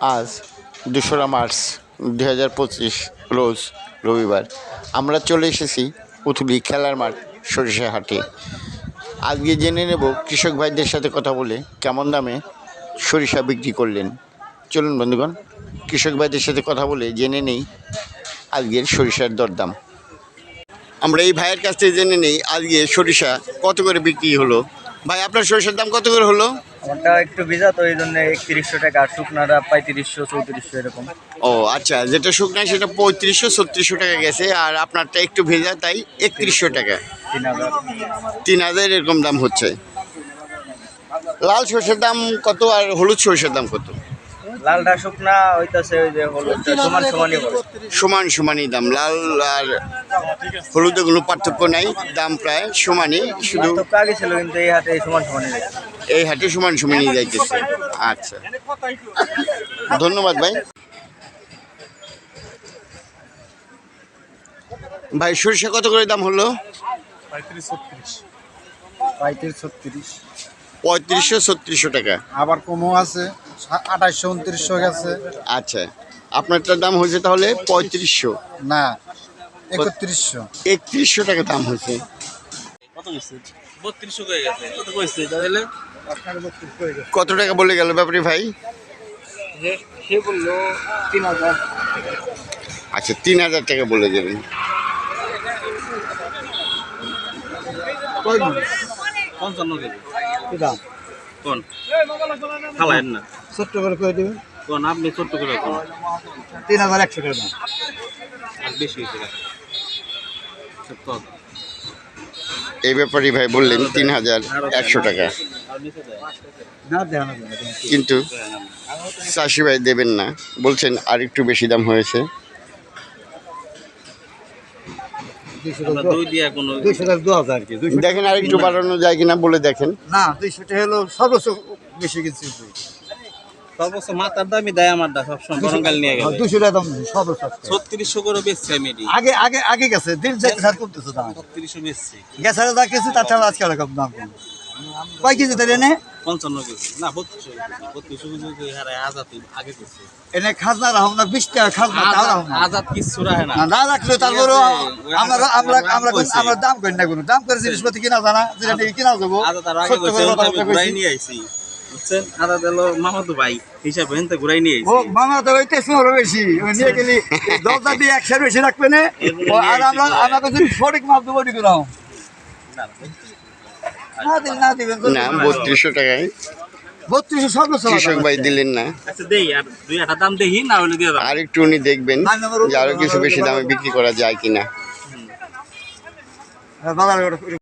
আজ দোসরা মার্চ দুই হাজার পঁচিশ, রোজ রবিবার। আমরা চলে এসেছি উথুলি খেলার মাঠ, সরিষা হাটে। আজকে জেনে নেব কৃষক ভাইদের সাথে কথা বলে কেমন দামে সরিষা বিক্রি করলেন। চলুন বন্ধুগণ, কৃষক ভাইদের সাথে কথা বলে জেনে নেই আজকের সরিষার দরদাম। আমরা এই ভাইয়ের কাছ থেকে জেনে নেই আজকে সরিষা কত করে বিক্রি হলো। ভাই, আপনার সরিষার দাম কত করে হলো? আমারটা একটু ভিজা তো এই জন্য একত্রিশশো টাকা আর শুকনাটা পঁয়ত্রিশশো চৌত্রিশশো এরকম। ও আচ্ছা যেটা শুকনা সেটা পঁয়ত্রিশশো ছত্রিশশো টাকা গেছে আর আপনারটা একটু ভেজা তাই একত্রিশশো টাকা। তিন হাজার। তিন হাজার এরকম দাম হচ্ছে। লাল সরষের দাম কত আর হলুদ সরষের দাম কত? লালটা শুকনা হইতাছে ওই যে হলুদটা সমান সমানই সমান সমানই দাম লাল আর হলুদে কোনো পার্থক্য নাই দাম প্রায় সমানই শুধু আগে ছিল কিন্তু এই হাতে সমান সমানই। এই হাটে সমান সমানই যাইতেছে। আচ্ছা। ধন্যবাদ ভাই। ভাই সরিষা কত করে দাম হলো? পঁয়ত্রিশ পঁয়ত্রিশশো ছত্রিশশো টাকা। আবার কমও আছে আঠাশশো উনত্রিশশো গেছে। আচ্ছা। আপনারটার দাম হয়েছে তাহলে পঁয়ত্রিশশো। না একত্রিশশো। একত্রিশশো টাকা দাম হয়েছে। কত বত্রিশশো হয়ে গেছে। কত তাহলে কত টাকা বলে গেল ব্যাপারী ভাই? সে বলল তিন হাজার। আচ্ছা তিন হাজার টাকা বলে দেবেন পঞ্চান্ন কেজি। কি দাম? কোন? খালায়েন না। ছোট্ট করে করে দেবেন কোন? আপনি ছোট্ট করে কোন। তিন হাজার একশো টাকা দাম। আর বেশি হয়েছে? এই ব্যাপারী ভাই বললেন তিন হাজার একশো টাকা। কিন্তু চাষি ভাই দেবেন না। বলছেন আর একটু বেশি দাম হয়েছে। দেখেন আর একটু বাড়ানো যায় কিনা বলে দেখেন। না দুইশো টাকা হলো সর্বোচ্চ বেশি কিনছি সর্বোচ্চ মাথার দামই দেয় আমার দা সবসময় গরমকাল নিয়ে গেলে। দুইশো টাকা দাম সর্বোচ্চ ছত্রিশশো করে বেচছি আমি এটি আগে আগে আগে গেছে দিন স্যার কমতেছে দাম। ছত্রিশশো বেচছি। গেছে যা কিছু তার থেকে আজকে দাম। কয় কেজি তাই এনে? পঞ্চান্ন কেজি। না বত্রিশশো বত্রিশশো কেজি হারায় আজাদ আগে করছে এনে খাজনা রাখুন না বিশ টাকা খাজনা তাও রাখুন আজাদ কিচ্ছু রাখে না। না, রাখলে তারপরে আমরা আমরা আমরা আমরা দাম করি না কোনো। দাম করে জিনিসপাতি কিনা জানা যেটা কিনা যাব। আগে। নিয়ে আইছি। বুঝছেন? আদা দিল মামাতো ভাই হিসাবে হেনতে ঘুরাই নিয়ে ও মামা তো ওই তেইশ নম্বর বেশি। ওই নিয়ে গেলি দশটা দিয়ে একশোর বেশি রাখবে না। আর আমরা আমাকে যদি সঠিক মাপ দেবো না না দিবেন না বত্রিশশো টাকায়। বত্রিশশো সর্বোচ্চ কৃষক ভাই দিলেন না। আচ্ছা দেই আর দাম দেখি না হলে দিয়ে আর একটু উনি দেখবেন যে আরও কিছু বেশি দামে বিক্রি করা যায় কিনা। বাজার